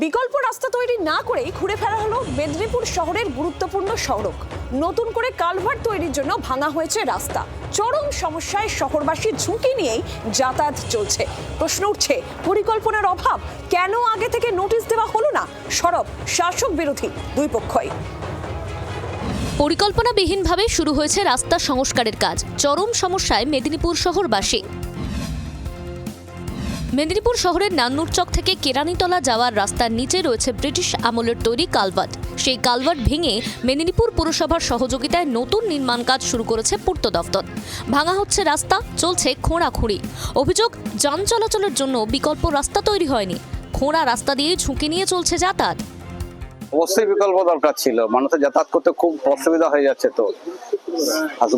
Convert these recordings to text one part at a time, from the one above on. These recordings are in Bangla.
বিকল্প রাস্তা তৈরি না করেই ঘুরে ফেরা হলো মেদিনীপুর শহরের গুরুত্বপূর্ণ সড়ক। নতুন করে কালভার তৈরির জন্য ভাঙা হয়েছে রাস্তা। চরম সমস্যায় শহরবাসী ঝুঁকি নিয়েই যাতায়াত চলছে। প্রশ্ন উঠছে, পরিকল্পনার অভাব কেন আগে থেকে নোটিশ দেওয়া হলো না? সরব, শাসক বিরোধী দুই পক্ষই। পরিকল্পনাবিহীনভাবে শুরু হয়েছে রাস্তা সংস্কারের কাজ। চরম সমস্যায় মেদিনীপুর শহরবাসী। মেদিনীপুর শহরের নান্নুর চক থেকে কেরানিতলা যাওয়ার রাস্তার নিচে রয়েছে ব্রিটিশ আমলের তৈরি কালভার্ট। সেই কালভার্ট ভেঙে মেদিনীপুর পুরসভার সহযোগিতায় নতুন নির্মাণ কাজ শুরু করেছে পূর্ত দফতর। ভাঙা হচ্ছে রাস্তা, চলছে খোঁড়াখুঁড়ি। অভিযোগ, যান চলাচলের জন্য বিকল্প রাস্তা তৈরি হয়নি। খোঁড়া রাস্তা দিয়ে ঝুঁকি নিয়ে চলছে যাতায়াত। অবশ্যই বিকল্প দরকার ছিল। মানুষের যাতায়াত করতে খুব অসুবিধা হয়ে যাচ্ছে তো।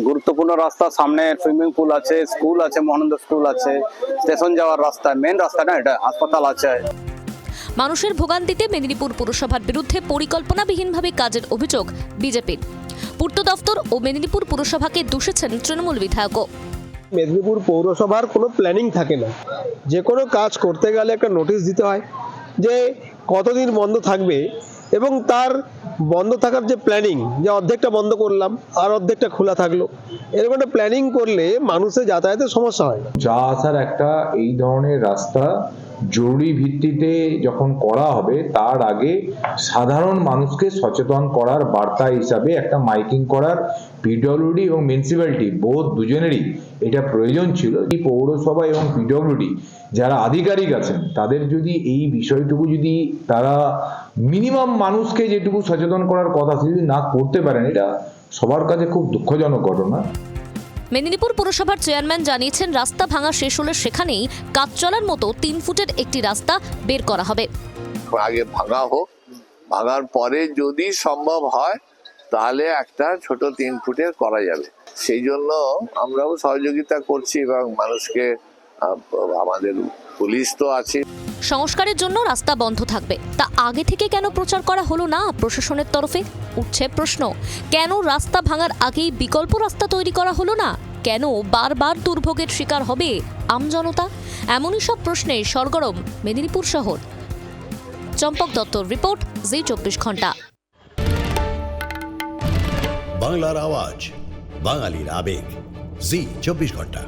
গুরুত্বপূর্ণ রাস্তা সামনে সুইমিং পুল আছে স্কুল আছে মহানন্দ স্কুল আছে। স্টেশন যাওয়ার রাস্তা মেন রাস্তা না এটা হাসপাতাল আছে। মানুষের ভোগান্তিতে মেদিনীপুর পুরসভার বিরুদ্ধে পরিকল্পনাবিহীনভাবে কাজের অভিযোগ বিজেপির পূর্ত দফতর ও মেদিনীপুর পুরসভাকে দূষেছেন তৃণমূল বিধায়কও। মেদিনীপুর পৌরসভার কোনো প্ল্যানিং থাকে না। যে কোনো কাজ করতে গেলে একটা নোটিশ দিতে হয় যে কতদিন বন্ধ থাকবে এবং তার বন্ধ থাকার যে প্ল্যানিং যে অর্ধেকটা বন্ধ করলাম, আর অর্ধেকটা খোলা থাকল, এরকম একটা প্ল্যানিং করলে মানুষের যাতায়াতের সমস্যা হয় যা আসার একটা এই ধরনের রাস্তা জরুরি ভিত্তিতে যখন করা হবে, তার আগে সাধারণ মানুষকে সচেতন করার বার্তা হিসাবে একটা মাইকিং করার পিডব্লিউডি এবং মিউনিসিপ্যালিটি, বোধ দুজনেরই এটা প্রয়োজন ছিল। এই পৌরসভা এবং পিডব্লিউডি যারা আধিকারিক আছেন, তাদের যদি এই বিষয়টুকু যদি তারা মিনিমাম মানুষকে যেটুকু সচেতন করার কথা যদি না করতে পারেন, এটা সবার কাছে খুব দুঃখজনক ঘটনা। মেদিনীপুর পুরসভার চেয়ারম্যান জানিয়েছেন, রাস্তা ভাঙা শেষ হলে সেখানেই কাজ চলার মতো তিন ফুটের একটি রাস্তা বের করা হবে। আগে ভাঙা হোক, ভাঙার পরে যদি সম্ভব হয়, তাহলে একটা ছোট তিন ফুটের করা যাবে। সেই জন্য আমরাও সহযোগিতা করছি এবং মানুষকে আমাদের পুলিশ তো আছে। সংস্কারের জন্য রাস্তা বন্ধ থাকবে। তা আগে থেকে কেন প্রচার করা হলো না প্রশাসনের তরফে? উঠছে প্রশ্ন। কেন রাস্তা ভাঙার আগেই বিকল্প রাস্তা তৈরি করা হলো না? কেন বারবার দুর্ভোগের শিকার হবে আমজনতা এমনই সব প্রশ্নে সরগরম মেদিনীপুর শহর। চম্পক দত্তর রিপোর্ট জি চব্বিশ ঘণ্টা। বাংলার আওয়াজ বাঙালির আবেগ জি চব্বিশ ঘণ্টা।